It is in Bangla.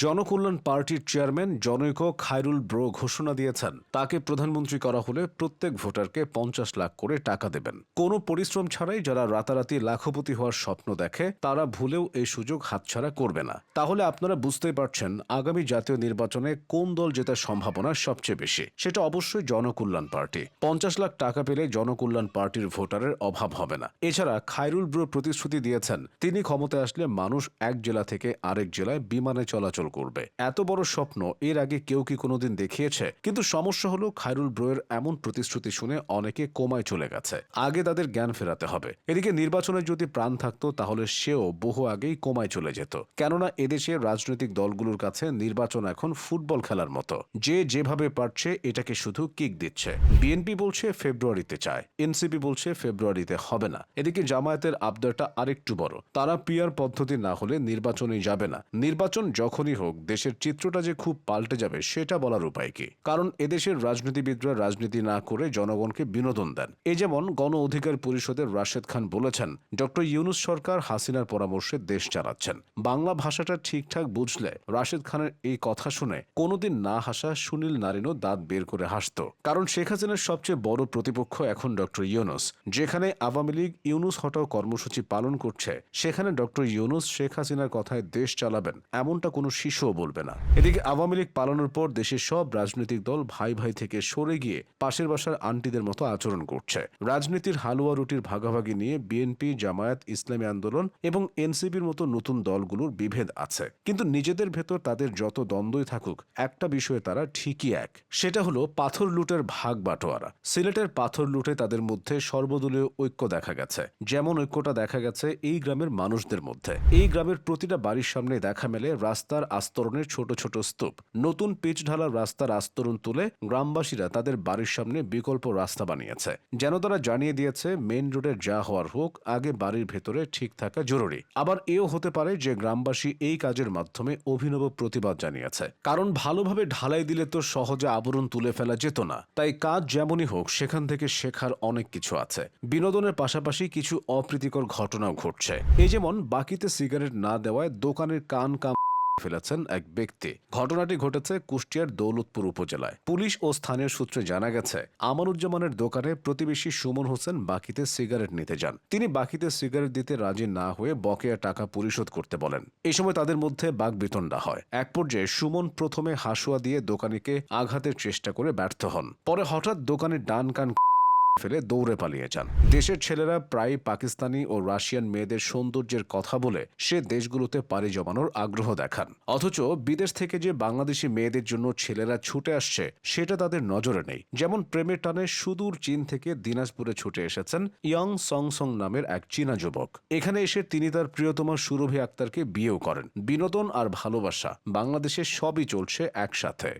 জনকল্যাণ পার্টির চেয়ারম্যান জনৈক খায়রুল ব্রো ঘোষণা দিয়েছেন, তাকে প্রধানমন্ত্রী করা হলে প্রত্যেক ভোটারকে পঞ্চাশ লাখ করে টাকা দেবেন। কোনো পরিশ্রম ছাড়াই যারা রাতারাতি লাখপতি হওয়ার স্বপ্ন দেখে, তারা ভুলেও এই সুযোগ হাতছাড়া করবে না। তাহলে আপনারা বুঝতেই পারছেন, আগামী জাতীয় নির্বাচনে কোন দল জেতার সম্ভাবনা সবচেয়ে বেশি। সেটা অবশ্যই জনকল্যাণ পার্টি। পঞ্চাশ লাখ টাকা পেলে জনকল্যাণ পার্টির ভোটারের অভাব হবে না। এছাড়া খায়রুল ব্রো প্রতিশ্রুতি দিয়েছেন, তিনি ক্ষমতায় আসলে মানুষ এক জেলা থেকে আরেক জেলায় বিমানে চলাচল করবে। এত বড় স্বপ্ন এর আগে কেউ কি কোনোদিন দেখিয়েছে? কিন্তু সমস্যা হলো খায়রুল ব্রোয়ের এমন প্রতিশ্রুতি শুনে অনেকে কোমায় চলে গেছে। আগে তাদের জ্ঞান ফেরাতে হবে। এদিকে নির্বাচনে যদি প্রাণ থাকতো, তাহলে সেও বহু আগেই কোমায় চলে যেত। কেননা এদেশের রাজনৈতিক দলগুলোর কাছে নির্বাচন এখন ফুটবল খেলার মতো। যে যেভাবে পারছে, এটাকে শুধু কিক দিচ্ছে। বিএনপি বলছে ফেব্রুয়ারিতে চায়। এনসিপি বলছে ফেব্রুয়ারিতে হবে না। এদিকে জামায়াতের আবদারটা আরেকটু বড়। তারা পিয়ার পদ্ধতি না হলে নির্বাচনেই যাবে না। নির্বাচন যখনই হোক, দেশের চিত্রটা যে খুব পাল্টে যাবে, সেটা বলার উপায় কি? কারণ এদেশের রাজনীতিবিদরা রাজনীতি না করে জনগণকে বিনোদন দেন। এ যেমন গণ অধিকার পরিষদের রাশেদ খান বলেছেন, ডক্টর ইউনুস সরকার হাসিনার পরামর্শে দেশ চালাচ্ছেন। বাংলা ভাষাটা ঠিকঠাক বুঝলে রাশেদ খানের এই কথা শুনে কোনোদিন না হাসা সুনীল নারিনও দাঁত বের করে হাসত। কারণ শেখ হাসিনার সবচেয়ে বড় প্রতিপক্ষ এখন ডক্টর ইউনুস। যেখানে আওয়ামী লীগ ইউনুস হটাও কর্মসূচি পালন করছে, সেখানে ডক্টর ইউনুস শেখ হাসিনার কথায় দেশ চালাবেন, এমনটা কোনো শিশুও বলবে না। এদিকে আওয়ামী লীগ পালানোর পর দেশের সব রাজনৈতিক দল ভাই ভাই থেকে সরে গিয়ে পাশের বাসার আন্টিদের মতো আচরণ করছে। রাজনীতির হালুয়া রুটির ভাগাভাগি নিয়ে বিএনপি, জামায়াত, ইসলামী আন্দোলন এবং এনসিপির মতো নতুন দলগুলোর বিভেদ আছে। কিন্তু নিজেদের ভেতর তাদের যত দ্বন্দ্বই থাকুক, একটা বিষয়ে তারা ঠিকই এক। সেটা হলো পাথর লুটের ভাগ বাটোয়ারা। সিলেটের পাথর লুটে তাদের মধ্যে সর্বদলীয় ঐক্য দেখা গেছে। যেমন ঐক্যটা দেখা গেছে এই গ্রামের মানুষদের মধ্যে। এই গ্রামের প্রতিটা বাড়ির সামনে দেখা মেলে রাস্তার আস্তরণের ছোট ছোট স্তূপ। নতুন পিচ ঢালা রাস্তার আস্তরণ তুলে গ্রামবাসীরা তাদের বাড়ির সামনে বিকল্প রাস্তা বানিয়েছে, যেন তারা জানিয়ে দিয়েছে মেন রোডের যা হওয়ার হোক, আগে বাড়ির ভেতরে ঠিক থাকা জরুরি। আবার এও হতে পারে যে গ্রামবাসী এই কাজের মাধ্যমে অভিনব প্রতিবাদ জানিয়েছে। কারণ ভালোভাবে ঢালাই দিলে তো সহজে আবরণ তুলে ফেলা যেত না। তাই কাজ যেমনই হোক, সেখান থেকে শেখার অনেক কিছু আছে। বিনোদনের পাশাপাশি কিছু অপ্রীতিকর ঘটনাও ঘটছে। এই যেমন বাকিতে সিগারেট না দেওয়ায় দোকানের কান কাম ফেলেছেন এক ব্যক্তি। ঘটনাটি ঘটেছে কুষ্টিয়ার দৌলতপুর উপজেলায়। পুলিশ ও স্থানীয় সূত্রে জানা গেছে, আমানুজ্জামানের দোকানে প্রতিবেশী সুমন হোসেন বাকিতে সিগারেট নিতে যান। তিনি বাকিতে সিগারেট দিতে রাজি না হয়ে বকেয়া টাকা পরিশোধ করতে বলেন। এই সময় তাদের মধ্যে বাগবিতণ্ডা হয়। এক পর্যায়ে সুমন প্রথমে হাসুয়া দিয়ে দোকানিকে আঘাতের চেষ্টা করে ব্যর্থ হন। পরে হঠাৎ দোকানের ডান কান ফেলে দৌড়ে পালিয়ে যান। দেশের ছেলেরা প্রায় পাকিস্তানি ও রাশিয়ান মেয়েদের সৌন্দর্যের কথা বলে সে দেশগুলোতে পাড়ি জমানোর আগ্রহ দেখান। অথচ বিদেশ থেকে যে বাংলাদেশি মেয়েদের জন্য ছেলেরা ছুটে আসছে, সেটা তাদের নজরে নেই। যেমন প্রেমের টানে সুদূর চীন থেকে দিনাজপুরে ছুটে এসেছেন ইয়ং সং সং নামের এক চীনা যুবক। এখানে এসে তিনি তার প্রিয়তমা সুরভি আক্তারকে বিয়েও করেন। বিনোদন আর ভালোবাসা বাংলাদেশে সবই চলছে একসাথে।